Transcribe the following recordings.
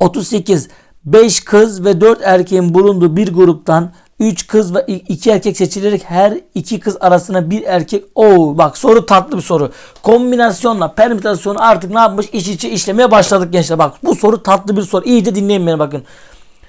38. 5 kız ve 4 erkeğin bulunduğu bir gruptan 3 kız ve 2 erkek seçilerek her iki kız arasına bir erkek. Oo bak soru tatlı bir soru. Kombinasyonla permütasyonu artık ne yapmış? İç içe işlemeye başladık gençler. Bak bu soru tatlı bir soru. İyice dinleyin beni bakın.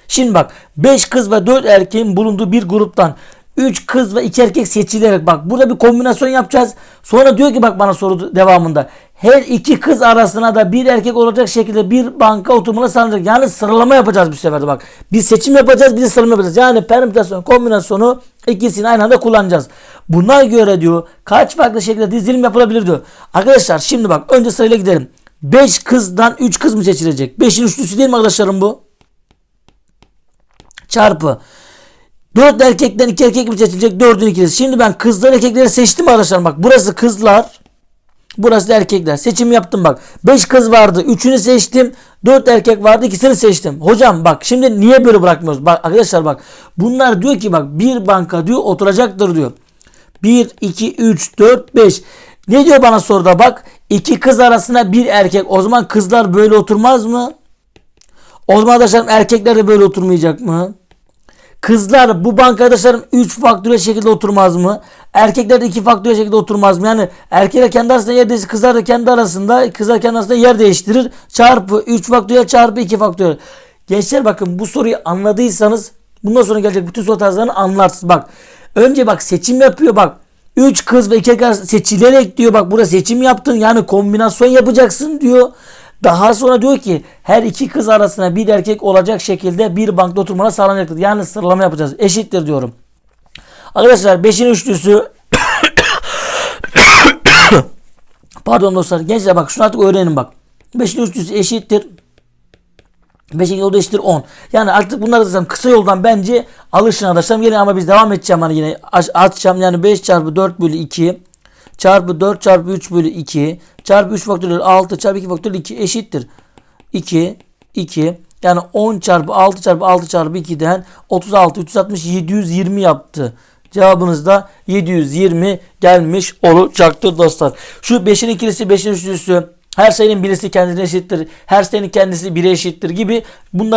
Şimdi bak 5 kız ve 4 erkeğin bulunduğu bir gruptan 3 kız ve 2 erkek seçilerek bak burada bir kombinasyon yapacağız. Sonra diyor ki bak bana soru devamında her iki kız arasına da bir erkek olacak şekilde bir banka oturmalı sağlanacak. Yani sıralama yapacağız bu sefer de bak. Bir seçim yapacağız bir sıralama yapacağız. Yani permütasyon kombinasyonu ikisini aynı anda kullanacağız. Buna göre diyor kaç farklı şekilde dizilim yapılabilir diyor. Arkadaşlar şimdi bak önce sırayla gidelim. 5 kızdan 3 kız mı seçilecek? 5'in üçlüsü değil mi arkadaşlarım bu? çarpı 4 erkekten 2 erkek mi seçilecek? 4'ün ikisi. Şimdi ben kızlar erkekleri seçtim arkadaşlar. Bak burası kızlar. Burası da erkekler. Seçim yaptım bak. 5 kız vardı. 3'ünü seçtim. 4 erkek vardı. ikisini seçtim. Hocam bak şimdi niye böyle bırakmıyoruz? Bak arkadaşlar bak. Bunlar diyor ki bak bir banka diyor oturacaktır diyor. 1, 2, 3, 4, 5. Ne diyor bana soruda bak. 2 kız arasına bir erkek. O zaman kızlar böyle oturmaz mı? O zaman arkadaşlarım erkekler de böyle oturmayacak mı? Kızlar bu banka arkadaşlarım 3 faktörel şekilde oturmaz mı? Erkekler de 2 faktörel şekilde oturmaz mı? Yani erkekler kendi arasında yer değiştirir. Kızlar da kendi arasında kızlar kendi arasında yer değiştirir. Çarpı 3 faktörel çarpı 2 faktörel. Gençler bakın bu soruyu anladıysanız bundan sonra gelecek bütün soru tarzlarını anlarsınız. Bak önce bak seçim yapıyor bak. 3 kız ve 2 erkek seçilerek diyor bak burada seçim yaptın yani kombinasyon yapacaksın diyor. Daha sonra diyor ki her iki kız arasına bir erkek olacak şekilde bir bankta oturmalar sağlanacaktır. Yani sıralama yapacağız. Eşittir diyorum. Arkadaşlar 5'in üçlüsü Pardon dostlar gençler bak şunu artık öğrenin bak. 5'in üçlüsü eşittir 5'in yolu eşittir 10. Yani artık bunları da kısa yoldan bence alışın arkadaşlar. Yine ama biz devam edeceğim hani yine aç, açacağım. Yani 5 çarpı 4 bölü 2 çarpı 4 çarpı 3 bölü 2 çarpı 3 faktöriyel 6 çarpı 2 faktöriyel 2 eşittir. 2 2 yani 10 çarpı 6 çarpı 6 çarpı 2'den 36 360 720 yaptı. Cevabınız da 720 gelmiş olacaktır dostlar. Şu 5'in ikilisi 5'in üçlüsü her sayının birisi kendine eşittir. Her sayının kendisi 1'e eşittir gibi bunlar